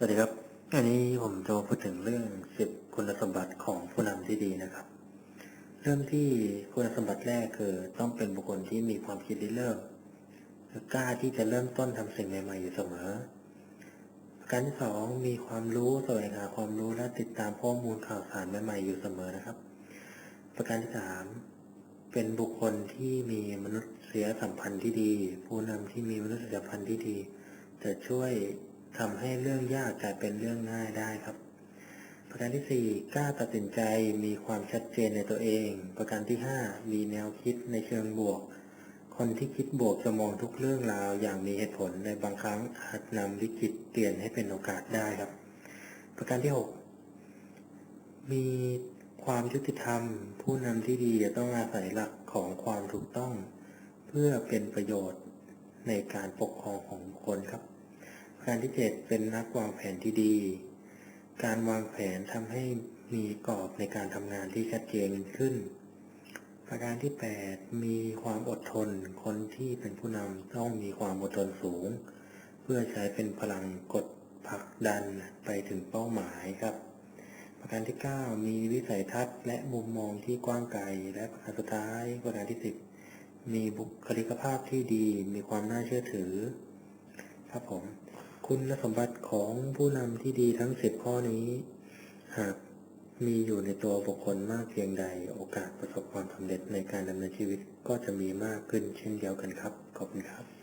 สวัสดีครับ อันนี้ผมจะพูดถึงเรื่องสิบคุณสมบัติของผู้นำที่ดีนะครับ เริ่มที่คุณสมบัติแรกคือต้องเป็นบุคคลที่มีความคิดริเริ่มกล้าที่จะเริ่มต้นทำสิ่งใหม่ๆอยู่เสมอประการที่สองมีความรู้แสวงหาความรู้และติดตามข้อมูลข่าวสารใหม่ๆอยู่เสมอนะครับ ประการที่สามเป็นบุคคลที่มีมนุษยสัมพันธ์ที่ดี ผู้นำที่มีมนุษยสัมพันธ์ที่ดี จะช่วย ทำให้เรื่องยากกลายเป็นเรื่องง่ายได้ครับ ประการที่สี่กล้าตัดสินใจมีความชัดเจนในตัวเอง ประการที่ห้ามีแนวคิดในเชิงบวก คนที่คิดบวกจะมองทุกเรื่องราวอย่างมีเหตุผลในบางครั้งอาจนำวิกฤตเปลี่ยนให้เป็นโอกาสได้ครับ ประการที่หกมีความยุติธรรม ผู้นำที่ดีจะต้องอาศัยหลักของความถูกต้อง เพื่อเป็นประโยชน์ในการปกครองของคคลครับ การที่7เป็นนักวางแผนที่ดี การวางแผนทำให้มีกรอบในการทำงานที่ชัดเจนขึ้น ประการที่ 8 มีความอดทน คนที่เป็นผู้นำต้องมีความอดทนสูง เพื่อใช้เป็นพลังกดผลักดันไปถึงเป้าหมายครับ ประการที่ 9 มีวิสัยทัศน์และมุมมองที่กว้างไกล และประการสุดท้ายประการที่ 10 มีบุคลิกภาพที่ดี มีความน่าเชื่อถือ ครับผม คุณสมบัติของผู้นำที่ดีทั้ง10ข้อนี้ หากมีอยู่ในตัวบุคคลมากเพียงใด โอกาสประสบความสำเร็จในการดำเนินชีวิตก็จะมีมากขึ้นเช่นเดียวกันครับ ขอบคุณครับ